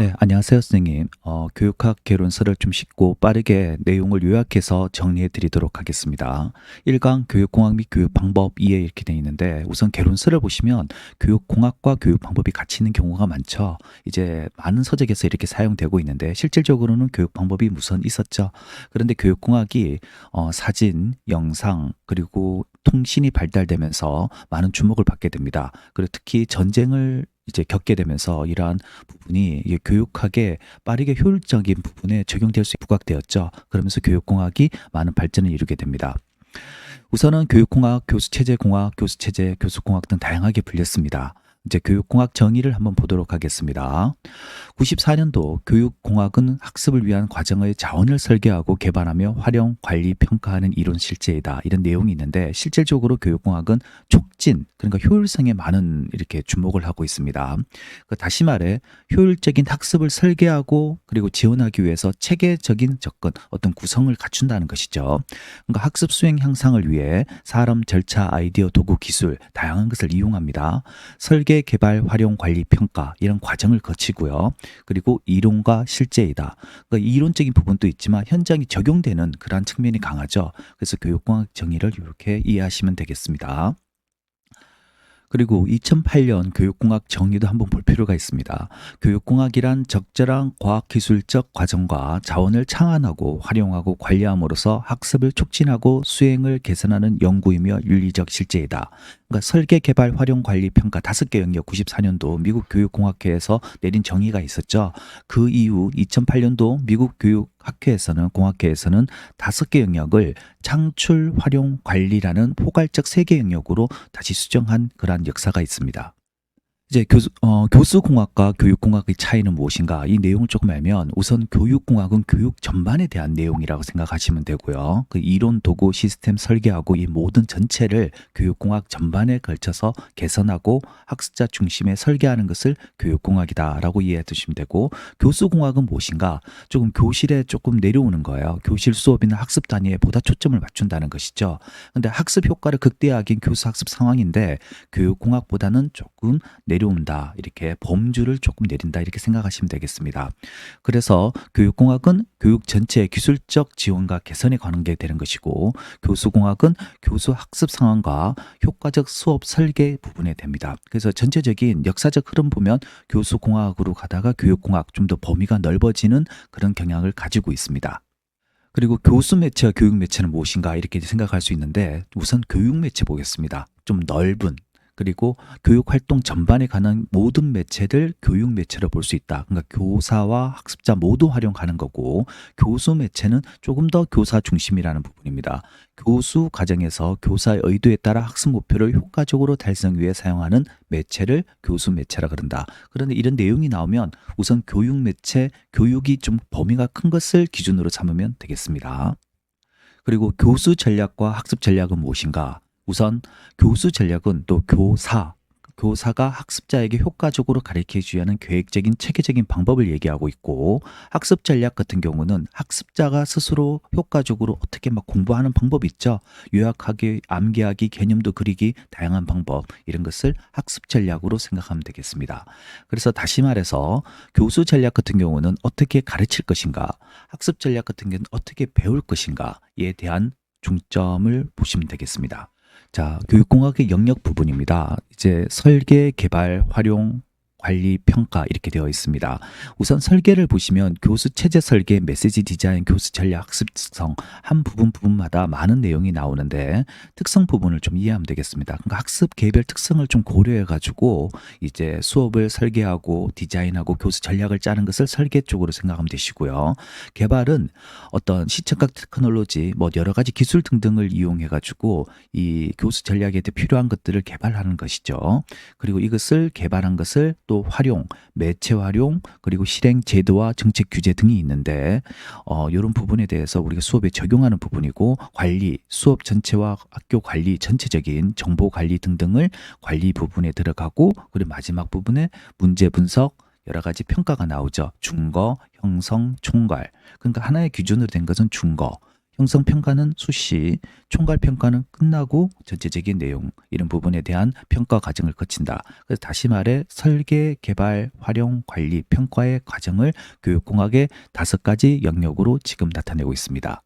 네, 안녕하세요, 선생님. 어, 교육학 개론서를 좀 쉽고 빠르게 내용을 요약해서 정리해 드리도록 하겠습니다. 1강 교육공학 및 교육 방법 2에 이렇게 되어 있는데 우선 개론서를 보시면 교육공학과 교육 방법이 같이 있는 경우가 많죠. 이제 많은 서적에서 이렇게 사용되고 있는데 실질적으로는 교육 방법이 우선 있었죠. 그런데 교육공학이 어, 사진, 영상, 그리고 통신이 발달되면서 많은 주목을 받게 됩니다. 그리고 특히 전쟁을 이제 겪게 되면서 이러한 부분이 이게 교육학에 빠르게 효율적인 부분에 적용될 수 부각되었죠. 그러면서 교육공학이 많은 발전을 이루게 됩니다. 우선은 교육공학, 교수체제공학, 교수체제, 교수공학 등 다양하게 불렸습니다. 이제 교육공학 정의를 한번 보도록 하겠습니다. 94년도 교육공학은 학습을 위한 과정의 자원을 설계하고 개발하며 활용, 관리, 평가하는 이론 실제이다. 이런 내용이 있는데 실질적으로 교육공학은 촉진, 그러니까 효율성에 많은 이렇게 주목을 하고 있습니다. 그 다시 말해 효율적인 학습을 설계하고 그리고 지원하기 위해서 체계적인 접근, 어떤 구성을 갖춘다는 것이죠. 그러니까 학습 수행 향상을 위해 사람, 절차, 아이디어, 도구, 기술 다양한 것을 이용합니다. 설계 개발, 활용, 관리, 평가 이런 과정을 거치고요. 그리고 이론과 실제이다. 그러니까 이론적인 부분도 있지만 현장이 적용되는 그러한 측면이 강하죠. 그래서 교육공학 정의를 이렇게 이해하시면 되겠습니다. 그리고 2008년 교육공학 정의도 한번 볼 필요가 있습니다. 교육공학이란 적절한 과학기술적 과정과 자원을 창안하고 활용하고 관리함으로써 학습을 촉진하고 수행을 개선하는 연구이며 윤리적 실제이다. 그러니까 설계, 개발, 활용, 관리, 평가 다섯 개 영역 94년도 미국 교육공학회에서 내린 정의가 있었죠. 그 이후 2008년도 미국 교육학회에서는 공학회에서는 다섯 개 영역을 창출, 활용, 관리라는 포괄적 세 개 영역으로 다시 수정한 그러한 역사가 있습니다. 이제 교수, 어, 교수공학과 교육공학의 차이는 무엇인가? 이 내용을 조금 알면 우선 교육공학은 교육 전반에 대한 내용이라고 생각하시면 되고요. 그 이론, 도구, 시스템 설계하고 이 모든 전체를 교육공학 전반에 걸쳐서 개선하고 학습자 중심에 설계하는 것을 교육공학이다라고 이해해 두시면 되고 교수공학은 무엇인가? 조금 교실에 조금 내려오는 거예요. 교실 수업이나 학습 단위에 보다 초점을 맞춘다는 것이죠. 근데 학습 효과를 극대화하긴 교수 학습 상황인데 교육공학보다는 조금 내 내려온다. 이렇게 범주를 조금 내린다. 이렇게 생각하시면 되겠습니다. 그래서 교육공학은 교육 전체의 기술적 지원과 개선에 관한 게 되는 것이고 교수공학은 교수 학습 상황과 효과적 수업 설계 부분에 됩니다. 그래서 전체적인 역사적 흐름 보면 교수공학으로 가다가 교육공학 좀 더 범위가 넓어지는 그런 경향을 가지고 있습니다. 그리고 교수 매체와 교육 매체는 무엇인가 이렇게 생각할 수 있는데 우선 교육 매체 보겠습니다. 좀 넓은 그리고 교육 활동 전반에 관한 모든 매체들 교육 매체로 볼 수 있다. 그러니까 교사와 학습자 모두 활용하는 거고 교수 매체는 조금 더 교사 중심이라는 부분입니다. 교수 과정에서 교사의 의도에 따라 학습 목표를 효과적으로 달성 위해 사용하는 매체를 교수 매체라 그런다. 그런데 이런 내용이 나오면 우선 교육 매체, 교육이 좀 범위가 큰 것을 기준으로 삼으면 되겠습니다. 그리고 교수 전략과 학습 전략은 무엇인가? 우선 교수 전략은 또 교사, 교사가 학습자에게 효과적으로 가르쳐 주야 하는 계획적인 체계적인 방법을 얘기하고 있고 학습 전략 같은 경우는 학습자가 스스로 효과적으로 어떻게 막 공부하는 방법 있죠. 요약하기, 암기하기, 개념도 그리기, 다양한 방법 이런 것을 학습 전략으로 생각하면 되겠습니다. 그래서 다시 말해서 교수 전략 같은 경우는 어떻게 가르칠 것인가, 학습 전략 같은 경우는 어떻게 배울 것인가에 대한 중점을 보시면 되겠습니다. 자, 교육공학의 영역 부분입니다. 이제 설계, 개발, 활용, 관리, 평가 이렇게 되어 있습니다. 우선 설계를 보시면 교수 체제 설계, 메시지 디자인, 교수 전략, 학습 특성 한 부분 부분마다 많은 내용이 나오는데 특성 부분을 좀 이해하면 되겠습니다. 그러니까 학습 개별 특성을 좀 고려해 가지고 이제 수업을 설계하고 디자인하고 교수 전략을 짜는 것을 설계 쪽으로 생각하면 되시고요. 개발은 어떤 시청각 테크놀로지 뭐 여러 가지 기술 등등을 이용해 가지고 이 교수 전략에 필요한 것들을 개발하는 것이죠. 그리고 이것을 개발한 것을 또 활용, 매체 활용, 그리고 실행 제도와 정책 규제 등이 있는데 어, 이런 부분에 대해서 우리가 수업에 적용하는 부분이고 관리, 수업 전체와 학교 관리 전체적인 정보 관리 등등을 관리 부분에 들어가고 그리고 마지막 부분에 문제 분석 여러 가지 평가가 나오죠. 중거, 형성, 총괄. 그러니까 하나의 기준으로 된 것은 중거. 형성 평가는 수시, 총괄 평가는 끝나고 전체적인 내용 이런 부분에 대한 평가 과정을 거친다. 그래서 다시 말해 설계, 개발, 활용, 관리, 평가의 과정을 교육공학의 다섯 가지 영역으로 지금 나타내고 있습니다.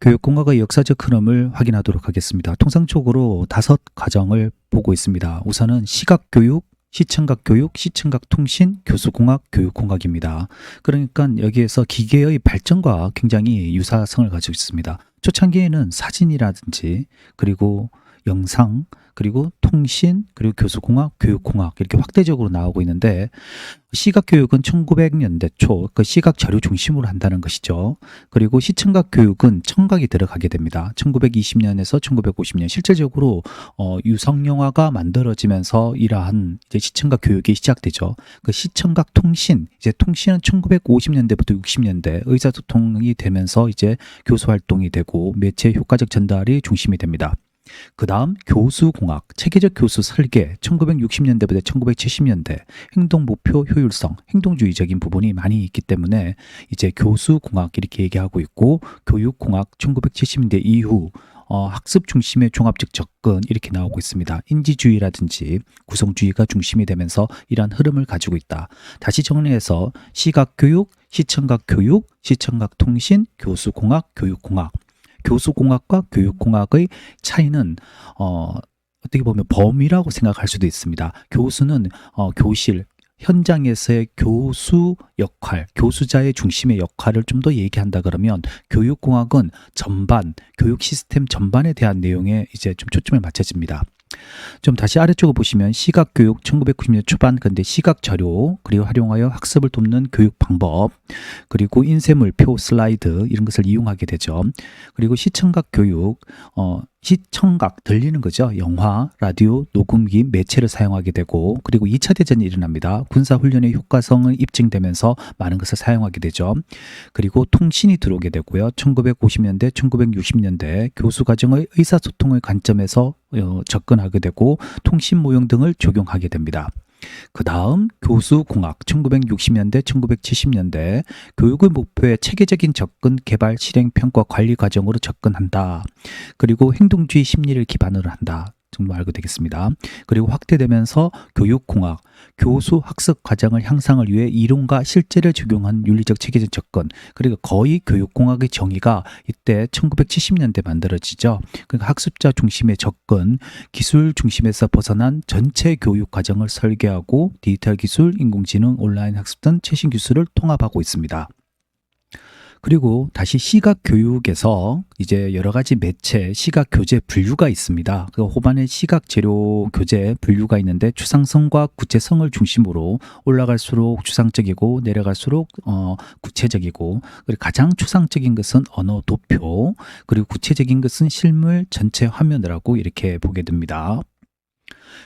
교육공학의 역사적 흐름을 확인하도록 하겠습니다. 통상적으로 다섯 과정을 보고 있습니다. 우선은 시각교육, 시청각 교육, 시청각 통신, 교수공학, 교육공학입니다. 그러니까 여기에서 기계의 발전과 굉장히 유사성을 가지고 있습니다. 초창기에는 사진이라든지 그리고 영상, 그리고 통신, 그리고 교수공학, 교육공학 이렇게 확대적으로 나오고 있는데 시각 교육은 1900년대 초 그 시각 자료 중심으로 한다는 것이죠. 그리고 시청각 교육은 청각이 들어가게 됩니다. 1920년에서 1950년 실질적으로 어, 유성 영화가 만들어지면서 이러한 이제 시청각 교육이 시작되죠. 그 시청각 통신 이제 통신은 1950년대부터 60년대 의사소통이 되면서 이제 교수 활동이 되고 매체 효과적 전달이 중심이 됩니다. 그 다음 교수공학, 체계적 교수 설계, 1960년대부터 1970년대, 행동 목표 효율성, 행동주의적인 부분이 많이 있기 때문에 이제 교수공학 이렇게 얘기하고 있고, 교육공학 1970년대 이후 어, 학습 중심의 종합적 접근 이렇게 나오고 있습니다. 인지주의라든지 구성주의가 중심이 되면서 이러한 흐름을 가지고 있다. 다시 정리해서 시각교육, 시청각 교육, 시청각 통신, 교수공학, 교육공학. 교수공학과 교육공학의 차이는 어, 어떻게 보면 범위라고 생각할 수도 있습니다. 교수는 어, 교실 현장에서의 교수 역할, 교수자의 중심의 역할을 좀 더 얘기한다 그러면 교육공학은 전반, 교육 시스템 전반에 대한 내용에 이제 좀 초점을 맞춰집니다. 좀 다시 아래쪽을 보시면 시각교육 1990년 초반 근데 시각 자료 그리고 활용하여 학습을 돕는 교육 방법 그리고 인쇄물표 슬라이드 이런 것을 이용하게 되죠. 그리고 시청각 교육 어 시청각 들리는 거죠. 영화, 라디오, 녹음기, 매체를 사용하게 되고 그리고 2차 대전이 일어납니다. 군사 훈련의 효과성을 입증되면서 많은 것을 사용하게 되죠. 그리고 통신이 들어오게 되고요. 1950년대, 1960년대 교수 과정의 의사소통의 관점에서 어, 접근하게 되고 통신 모형 등을 적용하게 됩니다. 그 다음 교수공학 1960년대 1970년대 교육의 목표에 체계적인 접근 개발 실행 평가 관리 과정으로 접근한다. 그리고 행동주의 심리를 기반으로 한다. 정도 알고 되겠습니다. 그리고 확대되면서 교육공학, 교수 학습 과정을 향상을 위해 이론과 실제를 적용한 윤리적 체계적 접근, 그리고 거의 교육공학의 정의가 이때 1970년대 만들어지죠. 그러니까 학습자 중심의 접근, 기술 중심에서 벗어난 전체 교육 과정을 설계하고 디지털 기술, 인공지능, 온라인 학습 등 최신 기술을 통합하고 있습니다. 그리고 다시 시각 교육에서 이제 여러 가지 매체 시각 교재 분류가 있습니다. 그 호반에 시각 재료 교재 분류가 있는데 추상성과 구체성을 중심으로 올라갈수록 추상적이고 내려갈수록 어 구체적이고 그리고 가장 추상적인 것은 언어 도표 그리고 구체적인 것은 실물 전체 화면이라고 이렇게 보게 됩니다.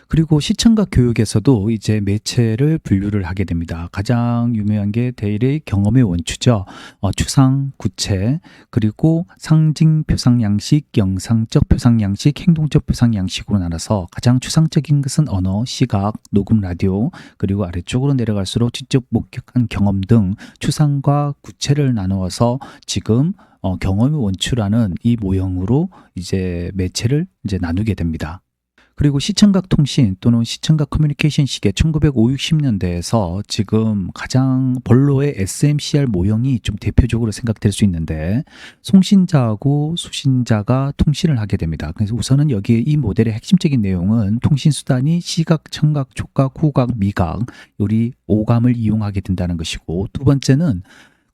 그리고 시청각 교육에서도 이제 매체를 분류를 하게 됩니다. 가장 유명한 게 대일의 경험의 원추죠. 어, 추상, 구체, 그리고 상징 표상 양식, 영상적 표상 양식, 행동적 표상 양식으로 나눠서 가장 추상적인 것은 언어, 시각, 녹음 라디오, 그리고 아래쪽으로 내려갈수록 직접 목격한 경험 등 추상과 구체를 나누어서 지금 어, 경험의 원추라는 이 모형으로 이제 매체를 이제 나누게 됩니다. 그리고 시청각 통신 또는 시청각 커뮤니케이션 시계 1950, 60년대에서 지금 가장 본로의 SMCR 모형이 좀 대표적으로 생각될 수 있는데 송신자하고 수신자가 통신을 하게 됩니다. 그래서 우선은 여기에 이 모델의 핵심적인 내용은 통신 수단이 시각, 청각, 촉각, 후각, 미각 요리 오감을 이용하게 된다는 것이고 두 번째는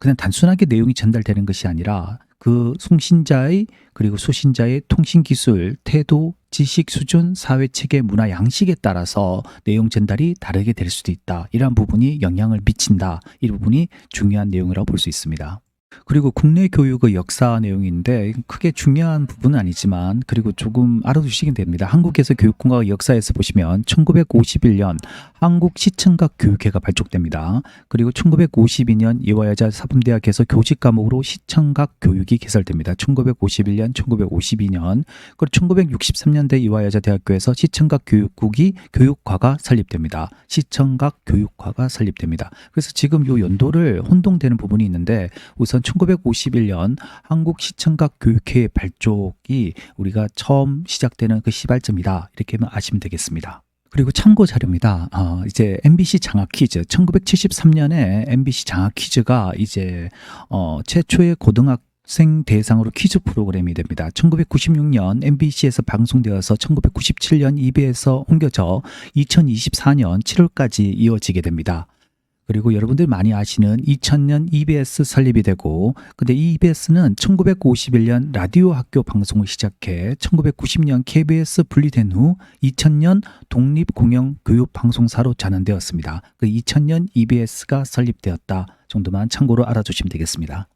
그냥 단순하게 내용이 전달되는 것이 아니라 그 송신자의 그리고 수신자의 통신 기술, 태도, 지식 수준, 사회 체계, 문화 양식에 따라서 내용 전달이 다르게 될 수도 있다. 이러한 부분이 영향을 미친다. 이 부분이 중요한 내용이라고 볼 수 있습니다. 그리고 국내 교육의 역사 내용인데 크게 중요한 부분은 아니지만 그리고 조금 알아두시면 됩니다. 한국에서 교육공학 역사에서 보시면 1951년 한국 시청각 교육회가 발족됩니다. 그리고 1952년 이화여자 사범대학에서 교직 과목으로 시청각 교육이 개설됩니다. 1951년, 1952년 그리고 1963년대 이화여자 대학교에서 시청각 교육국이 교육과가 설립됩니다. 시청각 교육과가 설립됩니다. 그래서 지금 요 연도를 혼동되는 부분이 있는데 우선 1951년 한국 시청각 교육회 발족이 우리가 처음 시작되는 그 시발점이다. 이렇게 아시면 되겠습니다. 그리고 참고 자료입니다. 어, 이제 MBC 장학 퀴즈 1973년에 MBC 장학 퀴즈가 이제 어, 최초의 고등학생 대상으로 퀴즈 프로그램이 됩니다. 1996년 MBC에서 방송되어서 1997년 EBS에서 옮겨져 2024년 7월까지 이어지게 됩니다. 그리고 여러분들 많이 아시는 2000년 EBS 설립이 되고 근데 이 EBS는 1951년 라디오 학교 방송을 시작해 1990년 KBS 분리된 후 2000년 독립 공영 교육 방송사로 전환되었습니다. 그 2000년 EBS가 설립되었다 정도만 참고로 알아주시면 되겠습니다.